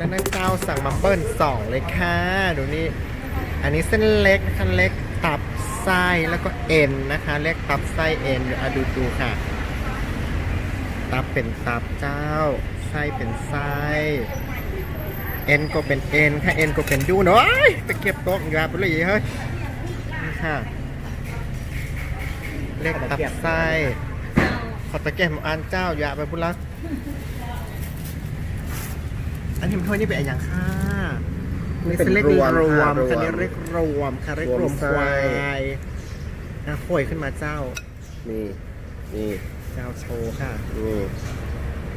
แล้วนะเจ้าสั่งมาเบิ้ลสองเลยค่ะดูนี่อันนี้เส้นเล็กนะคะเล็กตับไส้แล้วก็เอ็นนะคะเล็กตับไส้เอ็นอะดูดูค่ะ ตับเป็นตับเจ้า ไส้เป็นไส้เอ็นก็เป็นเอ็นค่ะเอ็นก็เป็นดูเนาะไปเก็บโต๊ะอยาไปเลยเฮ้ยนี่ค่ะเล็กตับไส้ขอตะแกรงอันเจ้าอย่าไปพูดละ อันนี้มันถ้วยนี่เป็นอะไรอย่างค่ะนี่นี่เป็นเล็กรวมรวมค่ะคันนี้รวมเรียกรวมค่ะเรียกรวมรวมไส้ควายอะข่อยขึ้นมาเจ้า นี่ นี่เจ้าโชว์ค่ะ นี่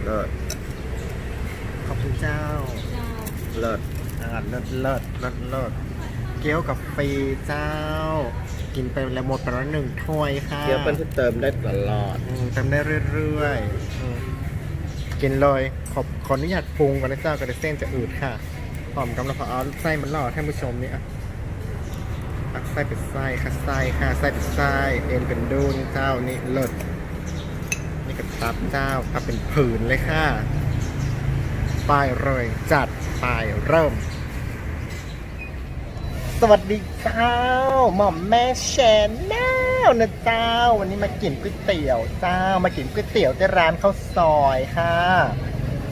เลิศขอบคุณเจ้า เลิศอ่าเลิศเลิศเลิศเลิศเกี๊ยวกับฟรีเจ้า กินไปแล้วหมดไปแล้วหนึ่งถ้วยค่ะ เกี๊ยวเป็นที่เติมได้ตลอดอืมทำได้เรื่อยๆอืมกินเลยขอบ ขออนุญาตปรุงก่อนนะเจ้ากระเส้นจะอืดค่ะหอมกำลังพอเอาไส้มันล่อท่านผู้ชมนี่อะตักไส้เป็นไส้ค่ะไส้ค่ะไส้เป็นไส้เอ็นเป็นดูนเจ้านี่เลิศนี่กับตับเจ้าตับเป็นผืนเลยค่ะไปเลยจัดไปเริ่ม สวัสดีเจ้าหม่อมแม่แชนแนลนะเจ้า วันนี้มากินก๋วยเตี๋ยวเจ้ามากินก๋วยเตี๋ยวที่ร้านข้าวซอยค่ะ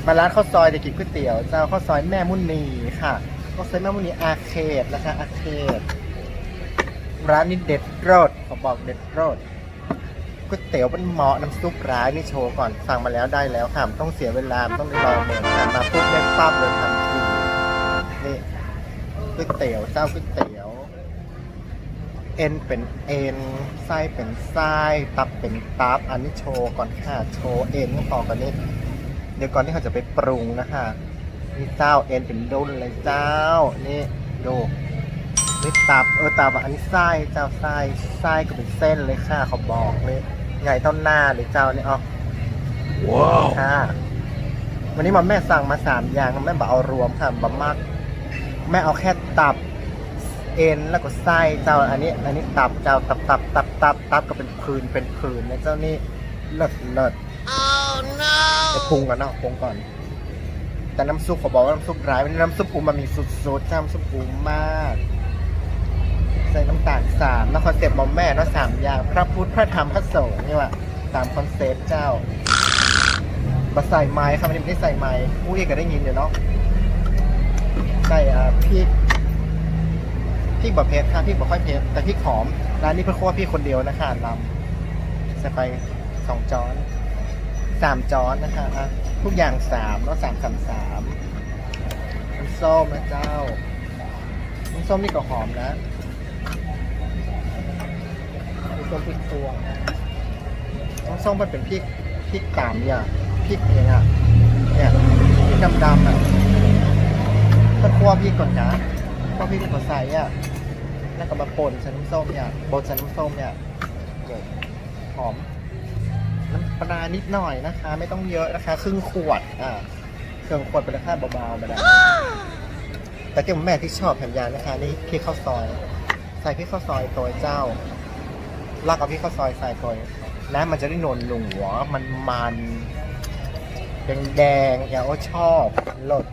มาร้านข้าวซอยจะกินก๋วยเตี๋ยวเจ้าข้าวซอยแม่มุนีค่ะข้าวซอยแม่มุนีอาเคดนะคะอาเคดร้านนี้เด็ดรสขอบอกเด็ดรสก๋วยเตี๋ยวเป็นเหมาะน้ำซุปร้ายนี่โชว์ก่อนสั่งมาแล้วได้แล้วค่ะต้องเสียเวลาต้องไปรอเหมือนกันมาปุ๊บได้ปั๊บเลยทันทีนี่ก๋วยเตี๋ยวเจ้าก๋วยเตี๋ยว เอ็นเป็นเอ็นไส้เป็นไส้ตับเป็นตับอันนี้โชว์ก่อนค่ะโชว์เอ็นก็พอกันนี้ ดี๋ยวก่อนที่เขาจะไปปรุงนะคะนี่เจ้าเอ็นเป็นดุนเลยเจ้า นี่ดูนี่ตับเออตับอะอันนี้ไส้เจ้าไส้ไส้ก็เป็นเส้นเลยค่ะเขาบอกเลยใหญ่เท่าหน้าเลยเจ้านี่อ๋อว้าวค่ะวันนี้หมาแม่สั่งมาสามอย่างแม่บอกเอารวมค่ะบะมากแม่เอาแค่ตับเอ็นแล้วก็ไส้เจ้าอันนี้ อันนี้ตับเจ้าตับตับตับตับตับก็เป็นพืนเป็นพืนนะเจ้านี่เลิศเลิศ Oh no! จะปรุงก่อนเนาะปรุงก่อน แต่น้ำซุปเขาบอกว่าน้ำซุปร้ายนน้ำซุปอูมามีสุดๆน้ำซุปอูมาก ใส่น้ำตาลสามแล้วคอนเซ็ปต์มอมแม่เนาะสามอย่าง พระพุทธพระธรรมพระสงฆ์นี่ว่ะตามคอนเซ็ปต์เจ้ามาใส่ไม้ครับวันนี้ไม่ได้ใส่ไม้อุ้ยก็ได้ยินอยู่เนาะใส่อ่าพริกพริกบะเพ็ดค่ะพริกบะค่อยเผ็ดแต่พริกหอมร้านนี้เพื่อคั่วพริกคนเดียวนะคะลำใส่ไปสองจอน สามจอนนะคะอะทุกอย่างสามแล้วสามสามสามน้ำส้มนะเจ้าน้ำส้มนี่ก็หอมนะน้ำส้มพริกตัวน้ำส้มมันเป็นพริกพริกตามเนี่ยพริกเนี่ยอะเนี่ยพริกดำๆอะก็คั่วพริกก่อนนะคั่วพริกก่อนใส่อะแล้วก็มาป่นใส่น้ำส้มเนี่ยบดใส่น้ำส้มเนี่ยเกิดหอม น้ำปลานิดหน่อยนะคะ ไม่ต้องเยอะนะคะ ครึ่งขวดอ่าเครื่องขวดเป็นราคาเบาๆมาได้แต่เจ้าแม่ที่ชอบแผ่นยางนะคะ นี่พริกข้าวซอย ใส่พริกข้าวซอยตัวเจ้าลากเอาพริกข้าวซอยใส่ตัวแล้วมันจะได้นวลหลหัวมันมันแดงๆอย่างว่าชอบรส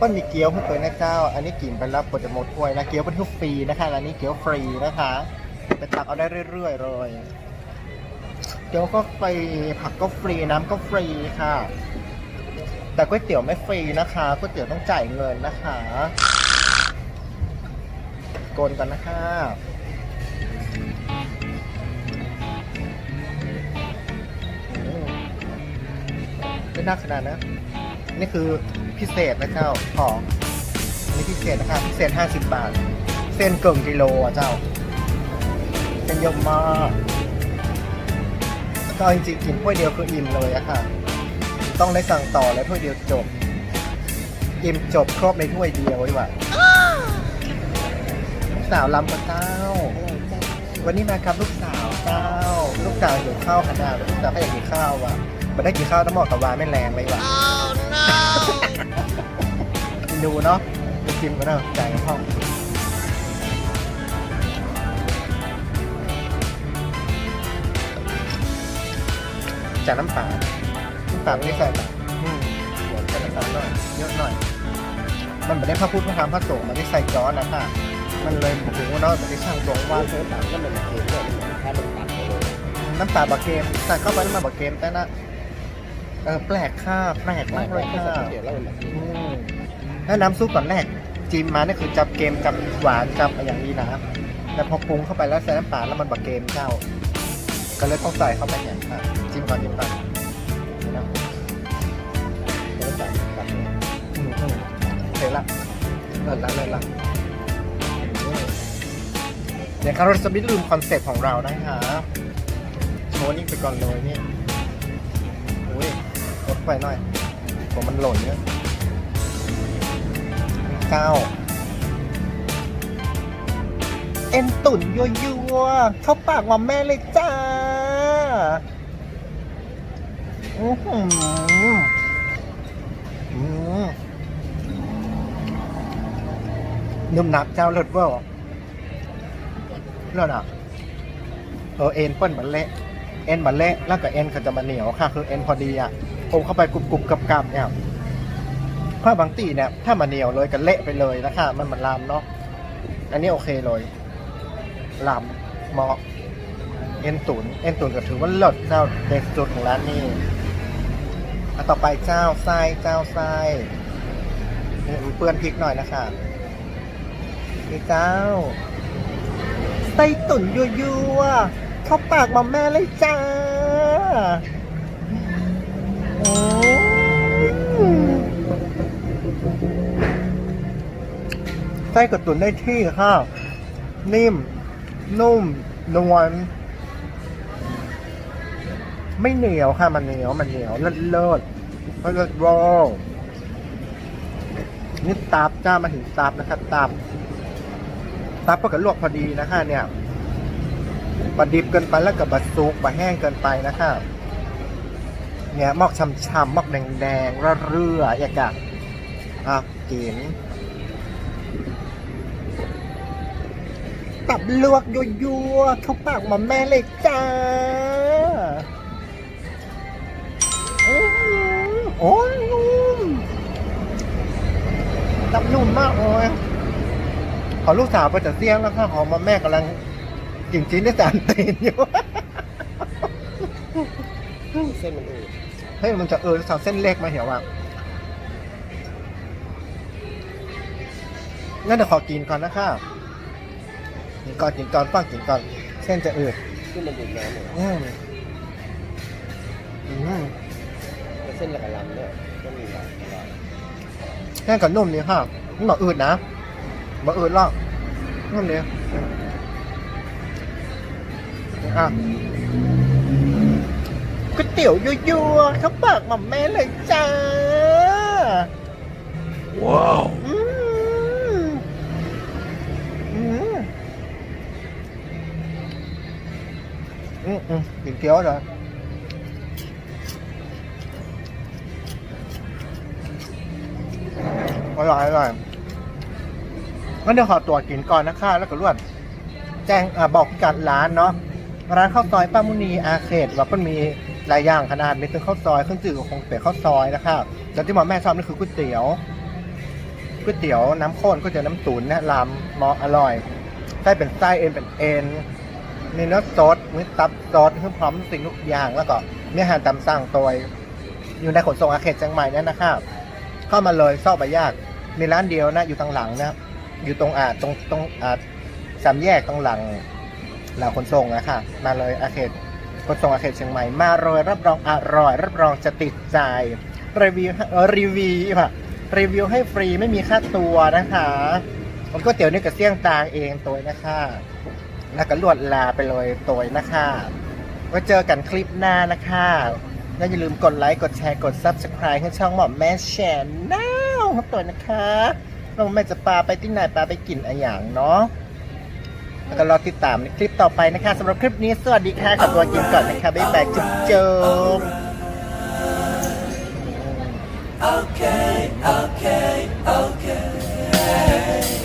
ต้นมีเกี๊ยวเพื่อนตัวนะเจ้า อันนี้กินไปแล้วปวดจะหมดถ้วยนะเกี๊ยวเป็นทุกฟรีนะคะร้านนี้เกี๊ยวฟรีนะคะไปตักเอาได้เรื่อยๆเลย เกี๊ยวก็ฟรีผักก็ฟรีน้ำก็ฟรีค่ะ แต่ก๋วยเตี๋ยวไม่ฟรีนะคะก๋วยเตี๋ยวต้องจ่ายเงินนะคะโกนกันนะคะไม่น่าขนาดนะ นี่คือพิเศษนะเจ้าของนี่พิเศษนะคะพิเศษ 50 บาท เส้นเกิงกิโลอะเจ้า เส้นเยอะมาก ก็จริงๆกินถ้วยเดียวคืออิ่มเลยอะค่ะ ต้องได้สั่งต่อแล้วถ้วยเดียวจบ อิ่มจบครบในถ้วยเดียวดีกว่าลูกสาวลำกับเจ้า วันนี้มาครับลูกสาวเจ้า ลูกสาวหิวข้าวขนาดลูกสาวก็อยากกินข้าวอะมันได้กินข้าวต้องบอกกับวานไม่แรงเลยว่ะ Oh no! ดูเนาะไปชิมกันเนาะจ่ายในห้อง จากน้ำปลาน้ำปลาไม่ได้ใส่ปะอืมเดี๋ยวใส่น้ำตาลหน่อยเยอะหน่อย มันไม่ได้พระพุทธพระธรรมพระสงฆ์มันได้ใส่ย้อนนะคะมันเลยโอ้โหเนาะมันได้ช่างตรงว่าว่าเธอต่างก็เป็นเกมด้วยถ้าเป็นตัดไปเลยน้ำตาบะเกมใส่เข้าไปน้ำตาบะเกมแต่นะเออแปลกค่ะแปลกมากเลยค่ะ เดี๋ยวเราเป็นแบบอืมแล้วน้ำซุปก่อนแรกจิ้มมานี่คือจับเกมจับหวานจับอะไรอย่างนี้นะแต่พอปรุงเข้าไปแล้วใส่น้ำตาลแล้วมันบะเกมเจ้า ก็เลยต้องใส่เข้าไปอย่างค่ะจิ้มก่ อนจิ้มก่อนนี่นะเธอต่างตัดเลยอืมอืมเสร็จละเลิศละเลิศละเนี่ยครับเราจะไม่ลืมคอนเซ็ปต์ของเรานะคะโชว์นี่ไปก่อนเลยนี่อุ้ยลดไปหน่อยผมมันหล่นเนี่ยเก้าเอ็นตุ่นยัวยัวๆเข้าปากว่าแม่เลยจ้า อือหืออืมนุ่มหนักเจ้าเลิศเวอร์เลิศอะเออเอ็นเปิ้ลมันเละเอ็นมันเละแล้วก็เอ็นเขาจะมาเหนียวค่ะ คือเอ็นพอดีอะอมเข้าไปกรุบกรุบกับกับเนี่ยถ้าบางตีเนี่ยถ้ามาเหนียวเลยก็เละไปเลยนะคะมันมันลามเนาะอันนี้โอเคเลยลามเหมาะเอ็นตุนเอ็นตุนก็ถือว่าเลิศเจ้าเด็ดสุดของร้านนี้ อันต่อไปเจ้าไส้เจ้าไส้นี่เปื้อนพริกหน่อยนะคะนี่เจ้าไส้ตุ๋นยัวยัวๆเข้าปากมาแม่เลยจ้าอืมไส้กระตุ๋นได้ที่ค่ะ นิ่ม นุ่มนวล ไม่เหนียวค่ะมันเหนียวมันเหนียวเลิศเลิศเลิศโรลนี่ตับจ้ามาถึงตับนะครับตับตับก็ลวกพอดีนะคะเนี่ยบะดิบเกินไปแล้วกับบะซุกบะแห้งเกินไปนะคะเนี่ยมอกช้ำๆมอกแดงๆระเรื่ออยากะอะกินตับลวกยัวๆเข้าปากมาแม่เลยจ้า โอ้ยนุ่มตับนุ่มมากโอ้ยขอลูกสาวไปจะเสี่ยงแล้วค่ะขอมาแม่กำลังกินชิ้นได้สามตีนอยู่เส้นมันอืดเฮ้ยมันจะเออสาวเส้นเล็กมาเหี่ยวอะงั้นเดี๋ยวขอกินก่อนนะคะกินก่อนกินก่อนฟังกินก่อน เส้นจะอืดที่มันดูดน้ำเลยอืมอืมแล้วเส้นละกะลำเนี่ยก็มีหลายหลายแค่กับนุ่มนี่ค่ะมันบอกอืดนะบอกอืดหรอกนุ่มเลยอะก๋วยเตี๋ยวยัวๆเข้าปากหม่อมแม่เลยจ้า ว้าวอืมอืมอืมอืมกินเกี๊ยวเหร อร่อยอร่อยงั้นเดี๋ยวขอตัวกินก่อนนะคะ แล้วก็รวด แจ้งอบอกพิกัดร้านเนาะ ร้านข้าวซอยป้ามุนีอาเขตว่ามันมีหลายอย่างขนาดมีทั้งข้าวซอยเครื่องจืดกับคงเป็ดข้าวซอยนะครับแต่ที่หมอแม่ชอบนี่คือก๋วยเตี๋ยว ก๋วยเตี๋ยวน้ำข้นก๋วยเตี๋ยวน้ำตุ๋นนะลำเหมาะอร่อย ไส้เป็นไส้เอ็นเป็นเอ็นมีเนื้อสมีตับสดคือพร้อมสิ่งทุกอย่างแล้วก็มีอาหารตามสั่งตัวอยู่ในขนส่งอาเขตเชียงใหม่เนี่ยนะครับเข้ามาเลยซอกไปยาก มีร้านเดียวนะ อยู่ทางหลังนะอยู่ตรงอาตรงตรงอาสามแยกตรงหลังหลังขนส่งนะค่ะ มาเลยอาเขตขนส่งอาเขตเชียงใหม่ มาเลยรับรองอร่อย รับรองจะติดใจ รีวิวรีวิวค่ะรีวิวให้ฟรีไม่มีค่าตัวนะคะมันก๋วยเตี๋ยวนี่กับเสี่ยงตางเองตัวนะคะแล้วก็ลวดลาไปเลยตัวนะคะไว้เจอกันคลิปหน้านะคะแล้วอย่าลืมกดไลค์ กดแชร์ กด Subscribe ให้ช่องหมอมแม่แชนนล ครับตัวนะคะเราแม่จะปลาไปที่ไหนปลาไปกินอะไรอย่างเนาะแล้วก็รอติดตามในคลิปต่อไปนะคะสำหรับคลิปนี้สวัสดีค่ะขอตัวกินก่อนนะคะบ๊ายบายจุ๊บจุ๊บ okay, okay, okay.